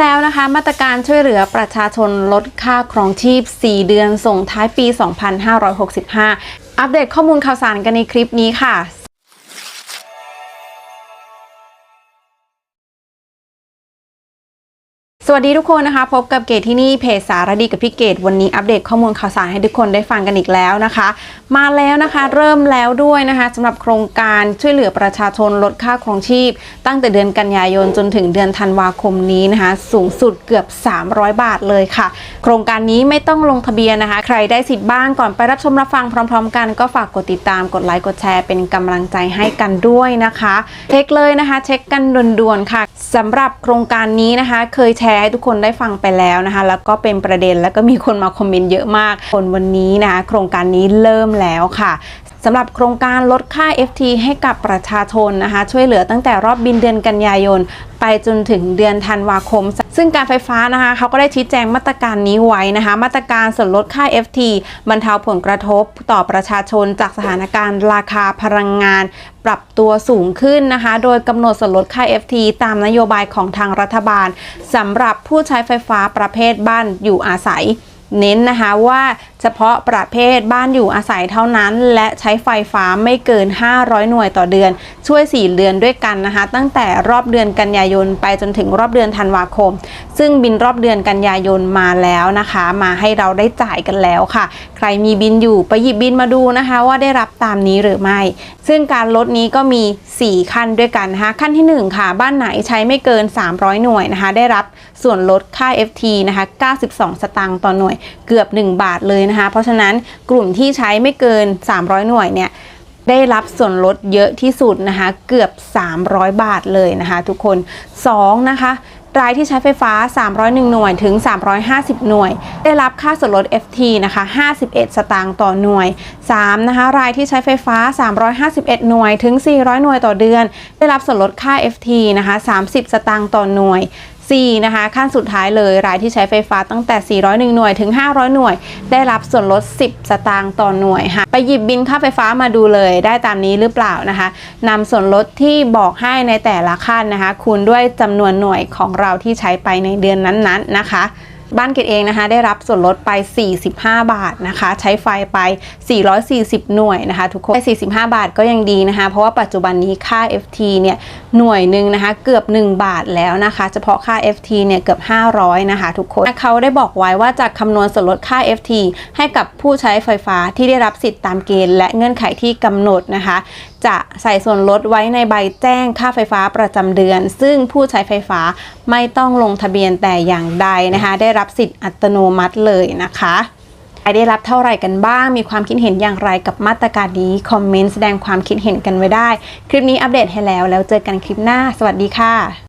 แล้วนะคะ มาตรการช่วยเหลือประชาชนลดค่าครองชีพ 4 เดือนส่งท้ายปี 2565 อัปเดตข้อมูลข่าวสารกันในคลิปนี้ค่ะ สวัสดีทุกคนนะคะ พบกับเกตที่นี่เพจสารดีกับพี่เกตวันนี้อัปเดตข้อมูลข่าวสารให้ทุกคนได้ฟังกันอีกแล้วนะคะ มาแล้วนะคะเริ่มแล้วด้วยนะคะสำหรับโครงการช่วยเหลือประชาชนลดค่าครองชีพ ตั้งแต่เดือนกันยายนจนถึงเดือนธันวาคมนี้นะคะ สูงสุดเกือบ 300 บาทเลยค่ะ โครงการนี้ไม่ต้องลงทะเบียนนะคะ ใครได้สิทธิ์บ้างก่อนไปรับชมรับฟังพร้อม ๆ กันก็ฝากกดติดตามกดไลค์กดแชร์เป็นกำลังใจให้กันด้วยนะคะเช็คเลยนะคะ เช็คกันด่วนๆค่ะสำหรับโครงการนี้นะคะ เคยแชร์ให้ทุกคนได้ฟังไปแล้วนะคะ แล้วก็เป็นประเด็นแล้วก็มีคนมาคอมเมนต์เยอะมาก คนวันนี้นะคะโครงการนี้เริ่มแล้วค่ะ สำหรับโครงการลดค่า FT ให้กับประชาชนนะคะ ช่วยเหลือตั้งแต่รอบบินเดือนกันยายน ไปจนถึงเดือนธันวาคม ซึ่งการไฟฟ้านะคะเขาก็ได้ชี้แจงมาตรการนี้ไว้นะคะ มาตรการส่วนลดค่า FT บรรเทาผลกระทบต่อประชาชนจากสถานการณ์ราคาพลังงาน ปรับตัวสูงขึ้นนะคะ โดยกำหนดส่วนลดค่า FT ตามนโยบายของทางรัฐบาลสำหรับผู้ใช้ไฟฟ้าประเภทบ้านอยู่อาศัย เน้นนะคะว่าเฉพาะประเภทบ้านอยู่อาศัยเท่านั้น และใช้ไฟฟ้าไม่เกิน 500 หน่วยต่อเดือน ช่วย 4 เดือนด้วยกันนะคะ ตั้งแต่รอบเดือนกันยายนไปจนถึงรอบเดือนธันวาคม ซึ่งบินรอบเดือนกันยายนมาแล้วนะคะ มาให้เราได้จ่ายกันแล้วค่ะ ใครมีบินอยู่ไปหยิบบินมาดูนะคะ ว่าได้รับตามนี้หรือไม่ ซึ่งการลดนี้ก็มี 4 ขั้นด้วยกันนะคะขั้นที่ 1 ค่ะ บ้านไหนใช้ไม่เกิน 300 หน่วยนะคะ ได้รับส่วนลดค่า FT นะคะ 92 สตางค์ต่อหน่วยเกือบ 1 บาทเลยนะคะ เพราะฉะนั้นกลุ่มที่ใช้ไม่เกิน 300 หน่วยเนี่ยได้รับส่วนลดเยอะที่สุดนะคะ เกือบ 300 บาทเลยนะคะทุกคน 2 นะคะรายที่ใช้ไฟฟ้า 301 หน่วยถึง 350 หน่วย ได้รับค่าส่วนลด FT นะคะ 51 สตางค์ต่อหน่วย 3 นะคะ รายที่ใช้ไฟฟ้า 351 หน่วยถึง 400 หน่วยต่อเดือน ได้รับส่วนลดค่า FT นะคะ 30 สตางค์ต่อหน่วย 4 นะคะขั้นสุดท้ายเลยรายที่ใช้ไฟฟ้าตั้งแต่ 401 หน่วยถึง 500 หน่วย ได้รับส่วนลด 10 สตางค์ต่อหน่วยค่ะไปหยิบบินค่าไฟฟ้ามาดูเลย ได้ตามนี้หรือเปล่านะคะนำส่วนลดที่บอกให้ในแต่ละขั้นนะคะ คูณด้วยจำนวนหน่วยของเราที่ใช้ไปในเดือนนั้นๆนะคะบ้านเกดเองนะคะ ได้รับส่วนลดไป 45 บาทนะคะ ใช้ไฟไป 440 หน่วยนะคะ ทุกคนได้45 บาทก็ยังดีนะคะ เพราะว่าปัจจุบันนี้ค่า FT เนี่ยหน่วยหนึ่งนะคะเกือบ 1 บาทแล้วนะคะ เฉพาะค่า FT เนี่ยเกือบ 500 นะคะทุกคนเขาได้บอกไว้ว่าจะคำนวณส่วนลดค่า FT ให้กับผู้ใช้ไฟฟ้าที่ได้รับสิทธิ์ตามเกณฑ์และเงื่อนไขที่กำหนดนะคะ จะใส่ส่วนลดไว้ในใบแจ้งค่าไฟฟ้าประจำเดือน ซึ่งผู้ใช้ไฟฟ้าไม่ต้องลงทะเบียนแต่อย่างใดนะคะ ได้รับสิทธิ์อัตโนมัติเลยนะคะ ได้รับเท่าไหร่กันบ้าง มีความคิดเห็นอย่างไรกับมาตรการนี้ คอมเมนต์แสดงความคิดเห็นกันไว้ได้ คลิปนี้อัปเดตให้แล้ว แล้วเจอกันคลิปหน้า สวัสดีค่ะ